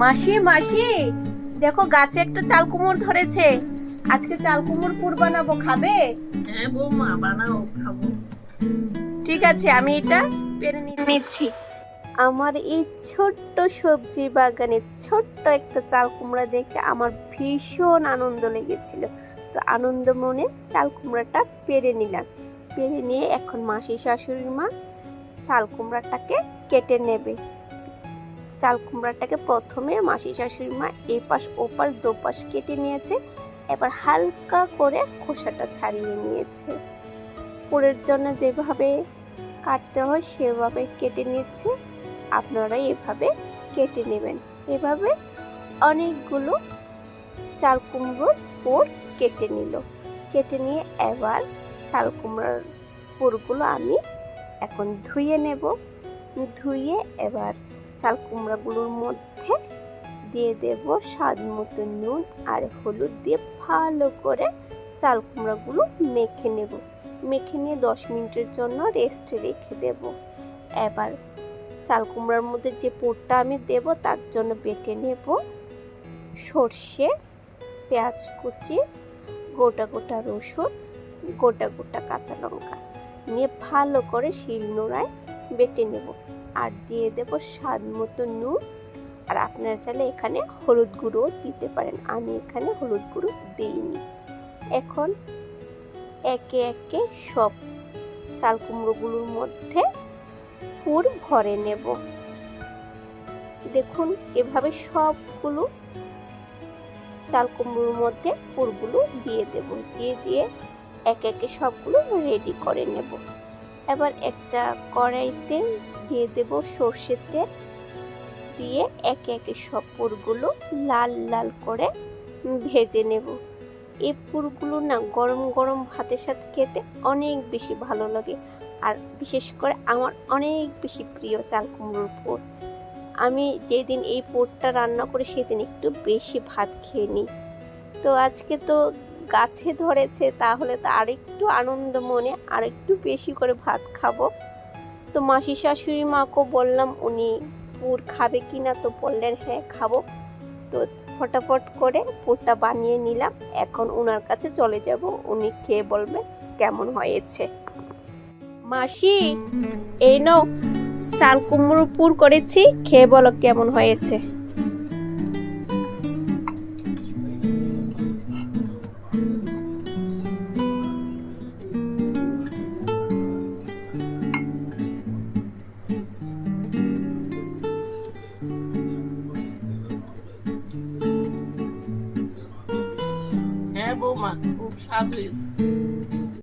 মাসি মাসি দেখো গাছে একটা চাল কুমড় ধরেছে। আজকে চাল কুমড় পুর বানাবো খাবে? হ্যাঁ বৌমা বানাও খাব। ঠিক আছে আমি এটা পেরে নিচ্ছি। আমার এই ছোট্ট সবজি বাগানে ছোট্ট একটা চাল কুমড়া দেখে আমার ভীষণ আনন্দ লেগেছিল। তো আনন্দ মনে চাল কুমড়াটা পেরে নিলাম। পেরে নিয়ে এখন মাসি শাশুড়ির মা চাল কুমড়াটাকে কেটে নেবে। চাল কুমড়াটাকে প্রথমে মাসি শাশুড়ি মা এই পাশ ও পাশ দো কেটে নিয়েছে। এবার হালকা করে খোসাটা ছাড়িয়ে নিয়েছে। পুরের জন্য যেভাবে কাটতে হয় সেভাবে কেটে নিচ্ছে আপনারা এভাবে কেটে নেবেন। এভাবে অনেকগুলো চাল কুমড়োর পুর কেটে নিল। কেটে নিয়ে এবার চাল কুমড়োর পুরগুলো আমি এখন ধুয়ে নেব। ধুয়ে এবার চাল কুমড়াগুলোর মধ্যে দিয়ে দেব স্বাদ মতো নুন আর হলুদ দিয়ে ভালো করে চাল কুমড়াগুলো মেখে নেব। মেখে নিয়ে দশ মিনিটের জন্য রেস্টে রেখে দেব। এবার চাল কুমড়ার মধ্যে যে পুরটা আমি দেব, তার জন্য বেটে নেব সর্ষে, পেঁয়াজ কুচি, গোটা গোটা রসুন, গোটা গোটা কাঁচা লঙ্কা। নিয়ে ভালো করে শিল নোড়ায় বেটে নেব। আর দিয়ে দেবো স্বাদ মতো নুন। আর আপনারা চাইলে এখানে হলুদ গুঁড়ো দিতে পারেন। আমি এখানে হলুদ গুঁড়ো দিইনি। এখন একে একে সব চাল কুমড়োগুলোর মধ্যে পুর ভরে নেব। দেখুন, এভাবে সবগুলো চাল কুমড়োর মধ্যে পুরগুলো দিয়ে দেব। দিয়ে দিয়ে এক একে সবগুলো রেডি করে নেব। এবার একটা কড়াইতে দিয়ে দেব সর্ষের তেল। দিয়ে একে একে সব পুরগুলো লাল লাল করে ভেজে নেব। এই পুরগুলো না গরম গরম ভাতের সাথে খেতে অনেক বেশি ভালো লাগে। আর বিশেষ করে আমার অনেক বেশি প্রিয় চাল কুমড়োর পুর। আমি যেদিন এই পুরটা রান্না করি সেদিন একটু বেশি ভাত খেয়ে নিই। তো আজকে তো গাছে ধরেছে, তাহলে তো আরেকটু আনন্দ মনে, আরেকটু বেশি করে ভাত খাব। তো মাসি শাশুড়ি মাকেও বললাম, উনি পুর খাবে কি না তো বললেন হ্যাঁ খাব। তো ফটাফট করে পুরটা বানিয়ে নিলাম। এখন ওনার কাছে চলে যাব, উনি খেয়ে বলবে, কেমন হয়েছে? মাসি, এই নাও, শাল কুমড়ো পুর করেছি, খেয়ে বলো কেমন হয়েছে? হ্যাঁ বৌমা খুব স্বাদ হয়েছে